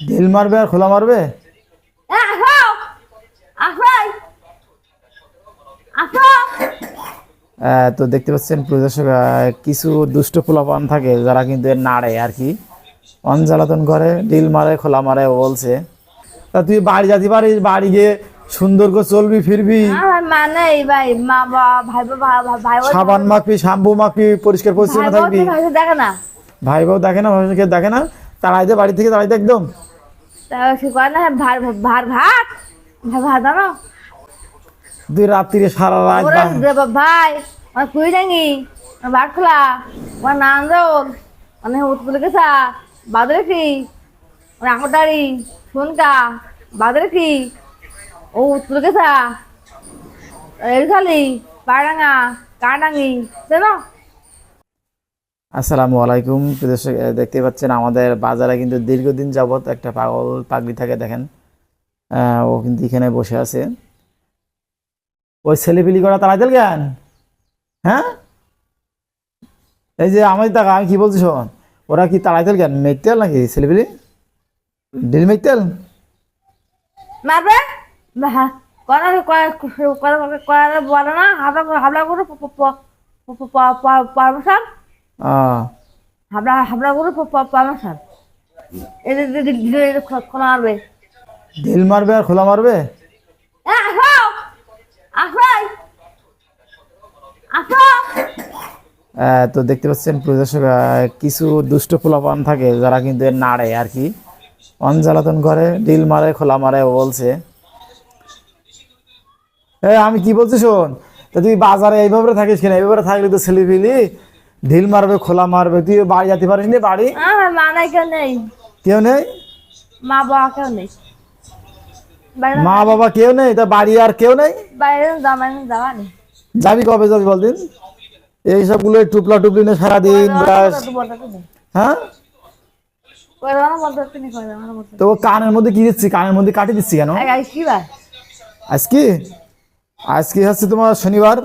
ঢিল মারবে আর খোলা মারবে? তো দেখতে পাচ্ছেন প্রিয় দর্শক আহ, কিছু দুষ্ট পোলাপান থাকে যারা কিন্তু এর নাড়ে আর কি। অনজালাতন করে ডিল মারে খোলা মারে বলছে। তা তুই বাড়ি যাতে পারিস বাড়ি গিয়ে সুন্দর করে চলবি ফিরবি। আমার মা নেই ভাই মা বাবা ভাই বাবা ভাই বোন। সাবান মাখবি শ্যাম্পু মাখবি পরিষ্কার পরিচ্ছন্ন থাকবি। ভাই দেখে না। ভাই বউ দেখে না দেখে না? তাড়াইতে বাড়ি থেকে তাড়াইতে একদম। সে কয় না ভার ভার ভাত ভাত জানো সারা রাত ভাই আমার কুই ডাঙ্গি ভাত খোলা আমার নান রোগ মানে উৎপুল গেছা বাদরে কি আমার আঙুটারি শুনকা বাদরে কি ও উৎপুল গেছা এই খালি পাড়াঙ্গা কাডাঙ্গি জানো? আসসালামু আলাইকুম দর্শক দেখতে পাচ্ছেন আমাদের বাজারে কিন্তু দীর্ঘদিন যাবত একটা পাগল পাগড়ি থাকে দেখেন ও কিন্তু এখানে বসে আছে ওই ছেলেপিলি করা তাড়াইতেল জ্ঞান হ্যাঁ এই যে আমি টাকা আমি কি বলছি শোন ওরা কি তাড়াইতেল জ্ঞান মেঘতেল নাকি ছেলেপিলি ডিল মেঘতেল মারবে করা করা করা বলে না হাবলা হাবলা করে হাবলা হাবলা করে যে খোলা মারবে। ঢিল মারবে আর খোলা মারবে? তো দেখতে পাচ্ছেন প্রিয় দর্শক আহ, কিছু দুষ্ট পোলাপান থাকে যারা কিন্তু নাড়ে আর কি। অনজালাতন করে ডিল মারে খোলা মারে বলছে। আমি কি বলছি শোন? তা তুই বাজারে এইভাবে থাকিস কিনা? এইভাবে থাকলে তো ছেলে পিলি ঢিল মারবে খোলা মারবে তুই বাড়ি যেতে পারিস নি বাড়ি? আমার মা নাই কেউ নেই। কেউ নেই? মা বাবা কেউ নেই। মা বাবা কেউ নেই? তা বাড়ি আর কেউ নেই? যাবি কবে যাবি বলদিন? এই সবগুলো টুপলা টুপলি নিয়ে সারাদিন হ্যাঁ? তো কানের মধ্যে কি দিচ্ছি? কানের মধ্যে কাটি দিচ্ছি কেন? আজকে আজকে হচ্ছে তোমার শনিবার?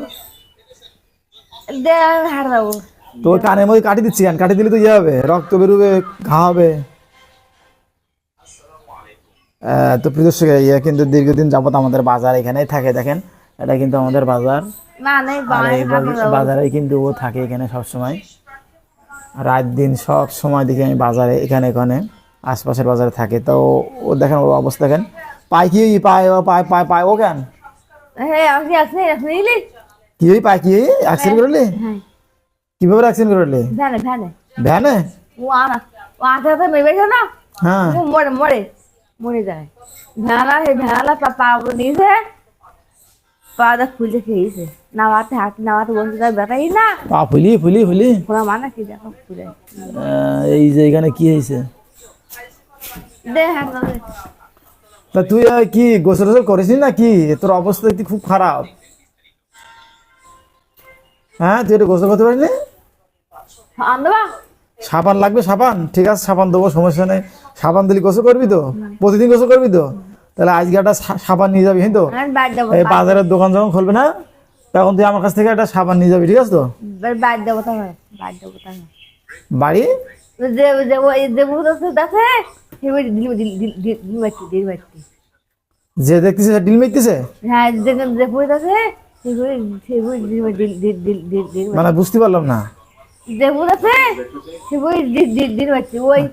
হার তো কানের মধ্যে কাটি দিচ্ছি কেন কাটি দিলে তো ইয়ে হবে রক্ত বেরোবে ঘা হবে। তো প্রিয় দর্শক ইয়ে কিন্তু দীর্ঘদিন যাবত আমাদের বাজার এখানেই থাকে দেখেন। এটা কিন্তু আমাদের বাজার। আর এই বাজারে কিন্তু ও থাকে এখানে সব সময় রাত দিন সব সময় দেখি আমি বাজারে এখানে এখানে আশপাশের বাজারে থাকে। তো ও- দেখেন ওর অবস্থা দেখেন। পায় কি পায় ও পায় পায় পায় ও কেন? হ্যাঁ কি পায় কি? অ্যাক্সিডেন্ট করলি? হ্যাঁ। কীভাবে অ্যাক্সিডেন্ট করলি? ভ্যানে ভ্যানে। ভ্যানে? ও আনা ও আতে আতে মেরে না? হ্যাঁ। ও মরে মরে মরে যায়। ভেড়া সেই ভেড়ালা পা পা নিয়েছে পাটা খুলতে খেয়েছে। নামাতে হাত নামাতে বসে তার বেটাই না? পা ফুলি ফুলি ফুলি। খোলা মানে কি দেখো আহ, এই যে এখানে কি হয়েছে? হাত তা তুই কি গোসল টোসল করিস না কি তোর অবস্থা খুব খারাপ। হ্যাঁ তুই এটা গোসল করতে পারিস না? সাবান লাগবে সাবান? ঠিক আছে সাবান দেবো সমস্যা নেই। সাবান দিলে গোসল করবি তো? প্রতিদিন গোসল করবি তো? তাহলে আজকে একটা সাবান নিয়ে যাবি হ্যাঁ তো? এই বাজারের দোকান যখন খুলবে না তখন তুই আমার কাছ থেকে একটা সাবান নিয়ে যাবি ঠিক আছে তো? বাড়ি? যে দেখতেছে ডিল হ্যাঁ দিল মানে বুঝতে পারলাম না। যে ভূত আছে সেগুলো দিল দিল দিল বাচ্চি ওই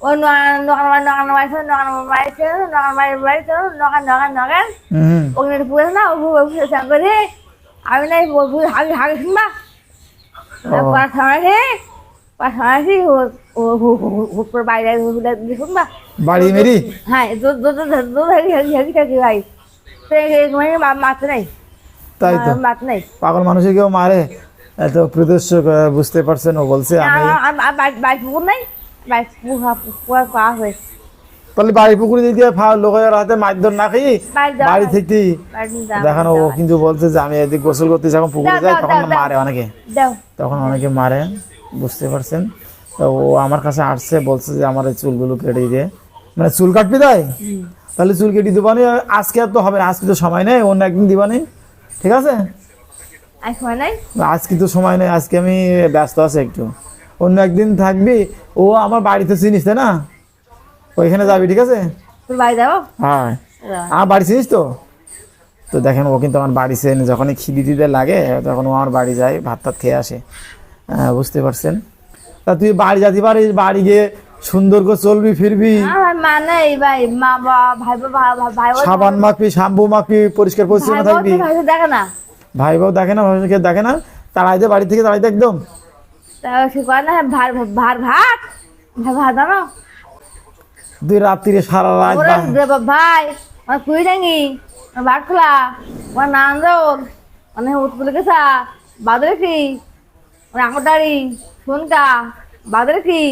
ওই নগান নগান নগান মারছে নগান মারছে নগান মারি মারছে নগান নগান নগান হুম ওখানে পুরো না ও ভূত করে আমি নাই ভূত হাগে হাগে শুনবা পাঠামাসি পাঠামাসি ও ও উপর বাইরে শুনবা বাড়ি মেরি হ্যাঁ দুধ দুধ দুধ হেরি হেরি হেরি খাচ্ছি ভাই মানে মাছ নেই তাই তো মাছ নেই পাগল মানুষের কেউ মারে এত প্রদর্শক বুঝতে পারছেন ও বলছে আমি বাইক পুকুর নাই? বাইক পুকুর করা তাহলে বাড়ি পুকুরে দিকে লোকের হাতে মাছ ধর না খাই বাড়ি থেকে দেখানো ও কিন্তু বলছে যে আমি এদিক গোসল করতে যখন পুকুরে যাই তখন। মারে অনেকে। তখন অনেকে মারে বুঝতে পারছেন? তো ও আমার কাছে আসছে বলছে যে আমার এই চুলগুলো কেটে দিয়ে মানে চুল কাটবি তাই? তাহলে চুল কেটে দিবানি আজকে আর তো হবে না আজকে তো সময় নেই অন্য একদিন দিবানি। ঠিক আছে? আজকে তো সময় নেই আজকে আমি ব্যস্ত আছি একটু। অন্য একদিন থাকবি ও আমার বাড়িতে চিনিস তাই না? ওইখানে যাবি ঠিক আছে? বাড়ি হ্যাঁ। আমার বাড়ি চিনিস তো? তো দেখেন ও কিন্তু আমার বাড়ি চেনে যখনই খিদি দিতে লাগে তখন ও আমার বাড়ি যায় ভাত টাত খেয়ে আসে। হ্যাঁ, বুঝতে পারছেন? তা তুই বাড়ি যেতে পারিস বাড়ি গিয়ে সুন্দর করে চলবি ফিরবি। সাবান মাখবি শ্যাম্পু মাখবি পরিষ্কার পরিচ্ছন্ন থাকবি। দেখে না। ভাই বাবু দেখে না ভাইকে দেখে না তাড়াইতে বাড়ি থেকে তাড়াইতে একদম। তা সে করে না ভাত ভাত ভাত? ভাত ভাত জানো তুই রাত্রিরে সারা রাত ভাই মানে কুই ডাঙ্গি ভাত খোলা আমার নাম দৌল মানে উৎপুল গেছা বাদরে কি মানে আকটারি সোনকা বাদরে কি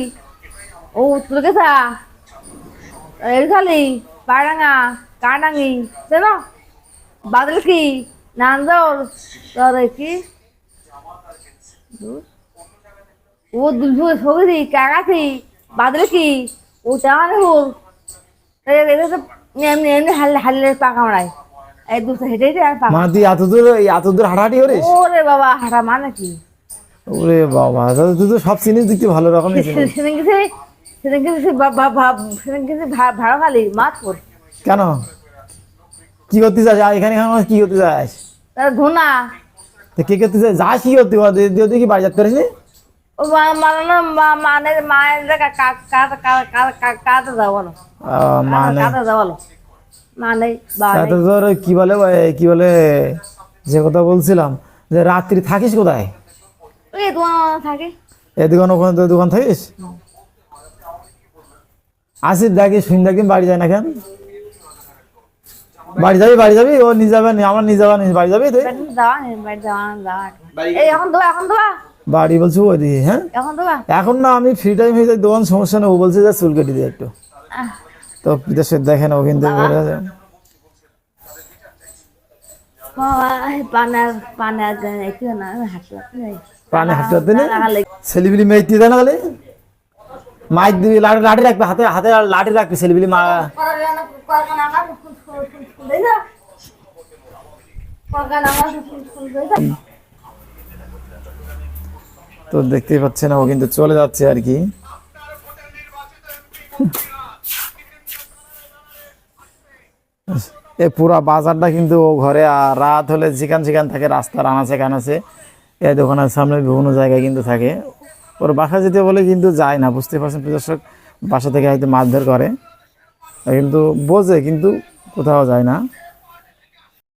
ও উৎপুল গেছা এরখালি পাড়াঙ্গা কাডাঙ্গি বাদল কি দৌল তোর কি? ও দুলফু সগরি কাকাতি বাদল কি? ও তেমন হুল এমনি এমনি হাল্লে হাল্লে পাকা মারায় এই দুটো হেঁটে হেঁটে আর পাকা তুই এত দূর এত দূর হাঁটাহাঁটি করিস? ওরে বাবা হাঁটা মানে কি? ওরে বাবা তাহলে তুই তো সব দেখতে ভালো। সেদিন সেদিন সেদিন গেছে ভাড়া খালি মাত পর কেন? কি করতে চাস? এখানে এখানে কি করতে চাস? তো কে করতে চাস? যাস কি করতে দিয়ে কি বাড়ি যেতে পারিস নি? মানে না মানে মায়ের আহ, মানে। মানে তা তো কি বলে কি বলে যে কথা বলছিলাম যে রাত্রি থাকিস কোথায়? এই দোকান ওখানে তোর দোকান থাকিস? আসিস দেখি শুন দেখি বাড়ি যায় না কেন? বাড়ি যাবি বাড়ি যাবি? ও নিয়ে যাবে আমার নিয়ে যাবা নিয়ে বাড়ি যাবি তুই? বাড়ি বলছি ওই দিকে হ্যাঁ? এখন না আমি ফ্রি টাইম হয়ে যাই দোকান সমস্যা নেই ও বলছে যে চুল কেটে দিয়ে একটু। তো ও কিন্তু পানার একটু না হাঁটতে হাঁটতে নেই লাগালে ছেলেবিলি মেয়ে না খালি? মাইক দিবি লাঠি লাঠি রাখবে হাতে হাতে আর লাঠি রাখবে ছেলেবিলি মা তো দেখতেই পাচ্ছেন, ও কিন্তু চলে যাচ্ছে আর কি। এ পুরা বাজারটা কিন্তু ও ঘরে, আর রাত হলে যেখান সেখান থাকে রাস্তার আনাচে কানাচে এই দোকানের সামনে বিভিন্ন জায়গায় কিন্তু থাকে। ওর বাসা যেতে বলে কিন্তু যায় না, বুঝতে পারছেন প্রদর্শক বাসা থেকে হয়তো মারধর করে। কিন্তু বোঝে, কিন্তু কোথাও যায় না।